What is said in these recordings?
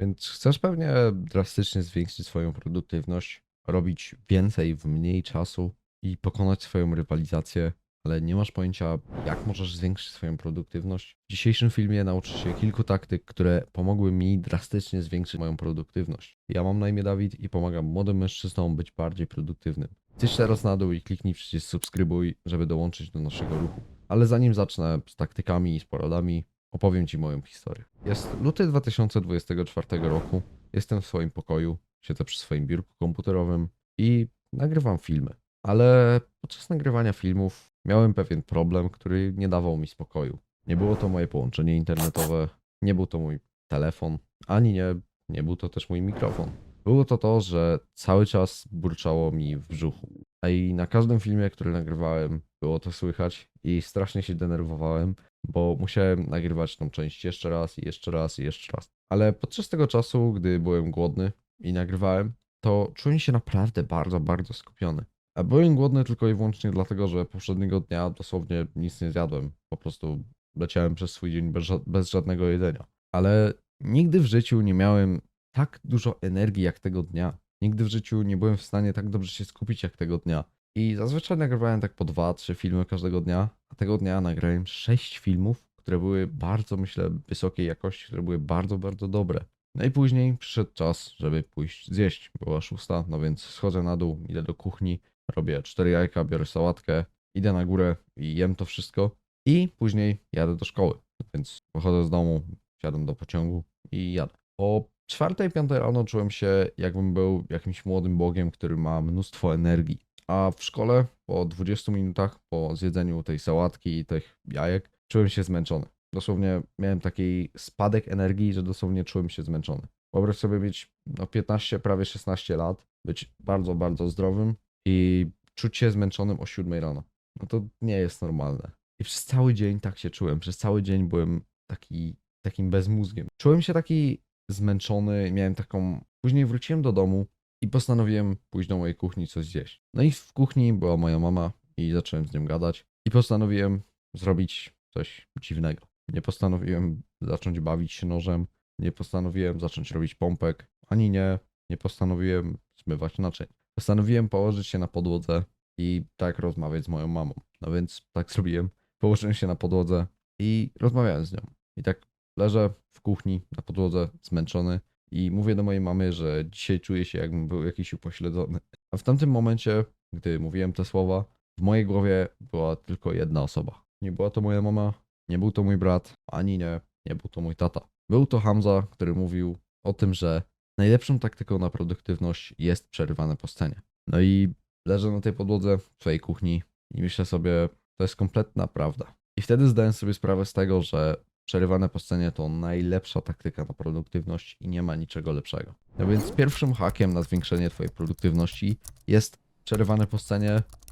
Więc chcesz pewnie drastycznie zwiększyć swoją produktywność, robić więcej w mniej czasu i pokonać swoją rywalizację, ale nie masz pojęcia, jak możesz zwiększyć swoją produktywność. W dzisiejszym filmie nauczysz się kilku taktyk, które pomogły mi drastycznie zwiększyć moją produktywność. Ja mam na imię Dawid i pomagam młodym mężczyznom być bardziej produktywnym. Zjedź teraz na dół i kliknij przycisk subskrybuj, żeby dołączyć do naszego ruchu. Ale zanim zacznę z taktykami i z poradami, opowiem Ci moją historię. Jest luty 2024 roku, jestem w swoim pokoju, siedzę przy swoim biurku komputerowym i nagrywam filmy. Ale podczas nagrywania filmów miałem pewien problem, który nie dawał mi spokoju. Nie było to moje połączenie internetowe, nie był to mój telefon, ani nie, nie był to też mój mikrofon. Było to to, że cały czas burczało mi w brzuchu. A i na każdym filmie, który nagrywałem, było to słychać i strasznie się denerwowałem, bo musiałem nagrywać tą część jeszcze raz i jeszcze raz i jeszcze raz. Ale podczas tego czasu, gdy byłem głodny i nagrywałem, to czułem się naprawdę bardzo, bardzo skupiony. A byłem głodny tylko i wyłącznie dlatego, że poprzedniego dnia dosłownie nic nie zjadłem. Po prostu leciałem przez swój dzień bez, bez żadnego jedzenia. Ale nigdy w życiu nie miałem tak dużo energii jak tego dnia. Nigdy w życiu nie byłem w stanie tak dobrze się skupić jak tego dnia. I zazwyczaj nagrywałem tak po dwa, trzy filmy każdego dnia, a tego dnia nagrałem sześć filmów, które były bardzo, myślę, wysokiej jakości, które były bardzo, bardzo dobre. No i później przyszedł czas, żeby pójść zjeść. Była szósta, no więc schodzę na dół, idę do kuchni, robię cztery jajka, biorę sałatkę, idę na górę i jem to wszystko. I później jadę do szkoły. Więc wychodzę z domu, wsiadam do pociągu i jadę. O czwartej, piątej rano czułem się, jakbym był jakimś młodym bogiem, który ma mnóstwo energii. A w szkole po 20 minutach po zjedzeniu tej sałatki i tych jajek czułem się zmęczony. Dosłownie miałem taki spadek energii, że dosłownie czułem się zmęczony. Wyobraź sobie mieć no 15, prawie 16 lat, być bardzo, bardzo zdrowym i czuć się zmęczonym o 7 rano. No to nie jest normalne. I przez cały dzień tak się czułem. Przez cały dzień byłem taki, takim bezmózgiem. Czułem się taki zmęczony, miałem taką. Później wróciłem do domu i postanowiłem pójść do mojej kuchni coś zjeść. No i w kuchni była moja mama i zacząłem z nią gadać. I postanowiłem zrobić coś dziwnego. Nie postanowiłem zacząć bawić się nożem, nie postanowiłem zacząć robić pompek, ani nie, nie postanowiłem zmywać naczyń. Postanowiłem położyć się na podłodze i tak rozmawiać z moją mamą. No więc tak zrobiłem. Położyłem się na podłodze i rozmawiałem z nią. I tak leżę w kuchni na podłodze, zmęczony i mówię do mojej mamy, że dzisiaj czuję się jakbym był jakiś upośledzony. A w tamtym momencie, gdy mówiłem te słowa, w mojej głowie była tylko jedna osoba. Nie była to moja mama, nie był to mój brat, ani nie, nie był to mój tata. Był to Hamza, który mówił o tym, że najlepszą taktyką na produktywność jest przerywane po scenie. No i leżę na tej podłodze w swojej kuchni i myślę sobie, to jest kompletna prawda. I wtedy zdałem sobie sprawę z tego, że przerywane po to najlepsza taktyka na produktywność i nie ma niczego lepszego. No więc pierwszym hakiem na zwiększenie Twojej produktywności jest przerywane po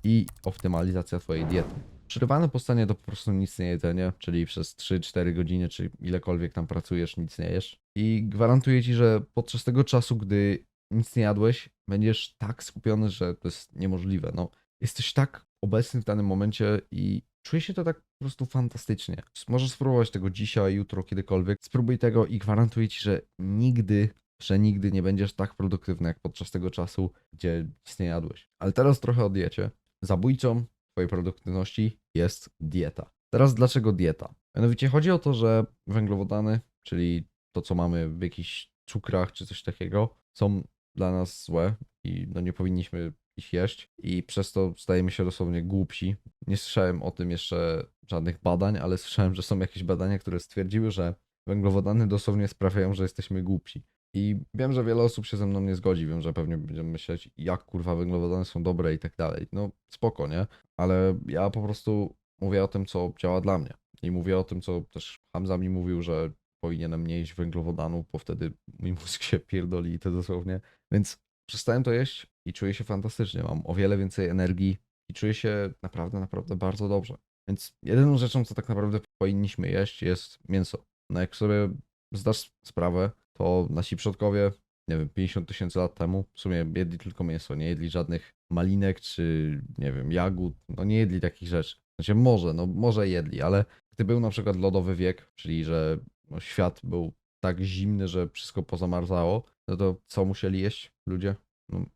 i optymalizacja Twojej diety. Przerywane po to po prostu nic nie jedzenie, czyli przez 3-4 godziny, czy ilekolwiek tam pracujesz, nic nie jesz. I gwarantuję Ci, że podczas tego czasu, gdy nic nie jadłeś, będziesz tak skupiony, że to jest niemożliwe. No, jesteś tak obecny w danym momencie i czuje się to tak po prostu fantastycznie. Możesz spróbować tego dzisiaj, jutro, kiedykolwiek. Spróbuj tego i gwarantuję Ci, że nigdy, że nigdy nie będziesz tak produktywny jak podczas tego czasu, gdzie nic nie jadłeś. Ale teraz trochę o diecie. Zabójcą Twojej produktywności jest dieta. Teraz dlaczego dieta? Mianowicie chodzi o to, że węglowodany, czyli to, co mamy w jakichś cukrach czy coś takiego, są dla nas złe i no nie powinniśmy ich jeść i przez to stajemy się dosłownie głupsi. Nie słyszałem o tym jeszcze żadnych badań, ale słyszałem, że są jakieś badania, które stwierdziły, że węglowodany dosłownie sprawiają, że jesteśmy głupsi. I wiem, że wiele osób się ze mną nie zgodzi, wiem, że pewnie będziemy myśleć, jak kurwa węglowodany są dobre i tak dalej. No spoko, nie? Ale ja po prostu mówię o tym, co działa dla mnie. I mówię o tym, co też Hamza mi mówił, że powinienem nie jeść węglowodanów, bo wtedy mój mózg się pierdoli i to dosłownie. Więc przestałem to jeść i czuję się fantastycznie. Mam o wiele więcej energii i czuję się naprawdę, naprawdę bardzo dobrze. Więc jedyną rzeczą, co tak naprawdę powinniśmy jeść, jest mięso. No jak sobie zdasz sprawę, to nasi przodkowie, nie wiem, 50 tysięcy lat temu w sumie jedli tylko mięso, nie jedli żadnych malinek czy, nie wiem, jagód, no nie jedli takich rzeczy. Znaczy może, no może jedli, ale gdy był na przykład lodowy wiek, czyli że no, świat był tak zimny, że wszystko pozamarzało, no to co musieli jeść ludzie? No,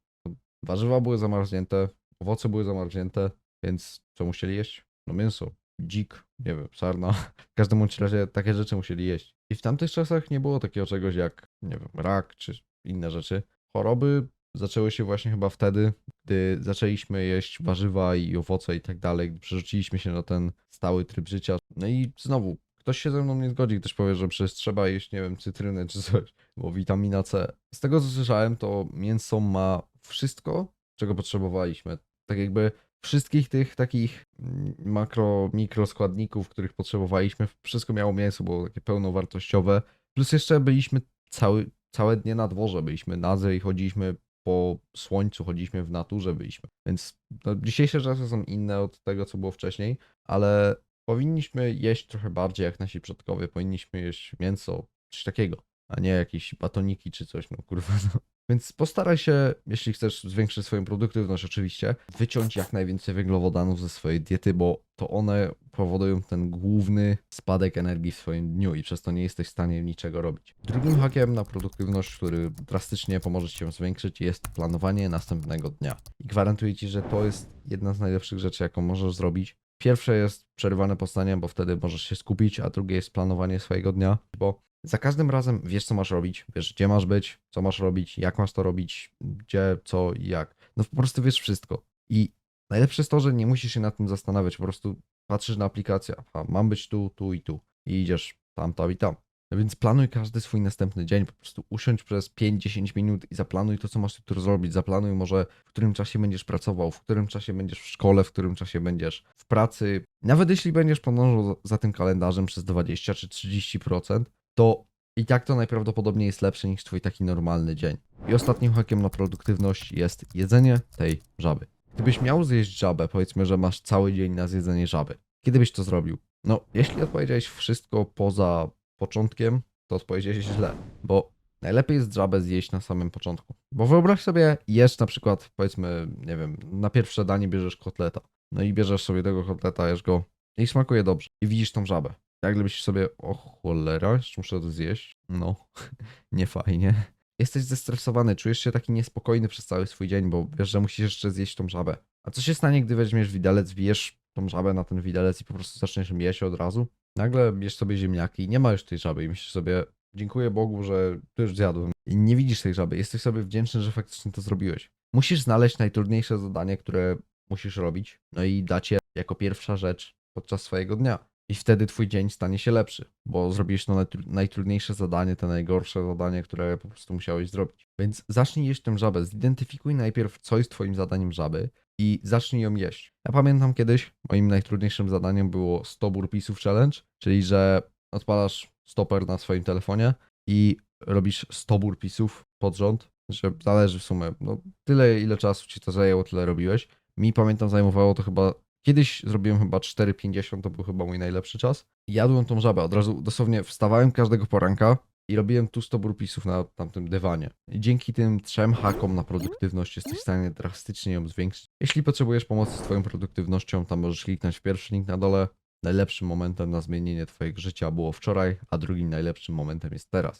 warzywa były zamarznięte, owoce były zamarznięte, więc co musieli jeść? No mięso, dzik, nie wiem, sarna. W każdym bądź razie takie rzeczy musieli jeść. I w tamtych czasach nie było takiego czegoś jak, nie wiem, rak czy inne rzeczy. Choroby zaczęły się właśnie chyba wtedy, gdy zaczęliśmy jeść warzywa i owoce i tak dalej, przerzuciliśmy się na ten stały tryb życia. No i znowu, ktoś się ze mną nie zgodzi, ktoś powie, że przecież trzeba jeść, nie wiem, cytrynę czy coś, bo witamina C. Z tego co słyszałem, to mięso ma wszystko, czego potrzebowaliśmy. Tak jakby wszystkich tych takich mm, makro, mikroskładników, których potrzebowaliśmy, wszystko miało mięso, było takie pełnowartościowe. Plus jeszcze byliśmy cały, całe dnie na dworze, byliśmy nadzy i chodziliśmy po słońcu, chodziliśmy w naturze, byliśmy. Więc no, dzisiejsze czasy są inne od tego, co było wcześniej, ale powinniśmy jeść trochę bardziej jak nasi przodkowie. Powinniśmy jeść mięso, coś takiego, a nie jakieś batoniki czy coś, no kurwa. No. Więc postaraj się, jeśli chcesz zwiększyć swoją produktywność, oczywiście, wyciąć jak najwięcej węglowodanów ze swojej diety, bo to one powodują ten główny spadek energii w swoim dniu i przez to nie jesteś w stanie niczego robić. Drugim hakiem na produktywność, który drastycznie pomoże ci zwiększyć, jest planowanie następnego dnia. I gwarantuję ci, że to jest jedna z najlepszych rzeczy, jaką możesz zrobić. Pierwsze jest przerywane powstanie, bo wtedy możesz się skupić, a drugie jest planowanie swojego dnia, bo za każdym razem wiesz, co masz robić, wiesz, gdzie masz być, co masz robić, jak masz to robić, gdzie, co i jak. No po prostu wiesz wszystko. I najlepsze jest to, że nie musisz się nad tym zastanawiać, po prostu patrzysz na aplikację, a mam być tu, tu i tu i idziesz tam, tam i tam. No więc planuj każdy swój następny dzień, po prostu usiądź przez 5-10 minut i zaplanuj to, co masz tu zrobić. Zaplanuj może, w którym czasie będziesz pracował, w którym czasie będziesz w szkole, w którym czasie będziesz w pracy. Nawet jeśli będziesz podążał za tym kalendarzem przez 20 czy 30%, to i tak to najprawdopodobniej jest lepsze niż twój taki normalny dzień. I ostatnim hakiem na produktywność jest jedzenie tej żaby. Gdybyś miał zjeść żabę, powiedzmy, że masz cały dzień na zjedzenie żaby, kiedy byś to zrobił? No, jeśli odpowiedziałeś wszystko poza początkiem, to odpowiedziałeś źle, bo najlepiej jest żabę zjeść na samym początku. Bo wyobraź sobie, jesz na przykład, powiedzmy, nie wiem, na pierwsze danie bierzesz kotleta. No i bierzesz sobie tego kotleta, jesz go i smakuje dobrze. I widzisz tą żabę. Jak gdybyś sobie, o cholera, jeszcze muszę to zjeść. No, nie fajnie. Jesteś zestresowany, czujesz się taki niespokojny przez cały swój dzień, bo wiesz, że musisz jeszcze zjeść tą żabę. A co się stanie, gdy weźmiesz widelec, wbijesz tą żabę na ten widelec i po prostu zaczniesz jeść od razu? Nagle bierz sobie ziemniaki nie ma już tej żaby i myślisz sobie, dziękuję Bogu, że to już zjadłem. I nie widzisz tej żaby, jesteś sobie wdzięczny, że faktycznie to zrobiłeś. Musisz znaleźć najtrudniejsze zadanie, które musisz robić, no i dać je jako pierwsza rzecz podczas swojego dnia. I wtedy twój dzień stanie się lepszy, bo zrobiłeś to najtru- najtrudniejsze zadanie, te najgorsze zadanie, które po prostu musiałeś zrobić. Więc zacznij jeść tę żabę. Zidentyfikuj najpierw, co jest twoim zadaniem żaby i zacznij ją jeść. Ja pamiętam kiedyś, moim najtrudniejszym zadaniem było 100 burpisów challenge, czyli że odpalasz stoper na swoim telefonie i robisz 100 burpisów pod rząd, że zależy w sumie, no tyle ile czasu ci to zajęło, tyle robiłeś. Mi pamiętam zajmowało to chyba Kiedyś zrobiłem chyba 4,50, to był chyba mój najlepszy czas. Jadłem tą żabę, od razu dosłownie wstawałem każdego poranka i robiłem tu 100 burpisów na tamtym dywanie. Dzięki tym trzem hakom na produktywność jesteś w stanie drastycznie ją zwiększyć. Jeśli potrzebujesz pomocy z twoją produktywnością, tam możesz kliknąć pierwszy link na dole. Najlepszym momentem na zmienienie twojego życia było wczoraj, a drugim najlepszym momentem jest teraz.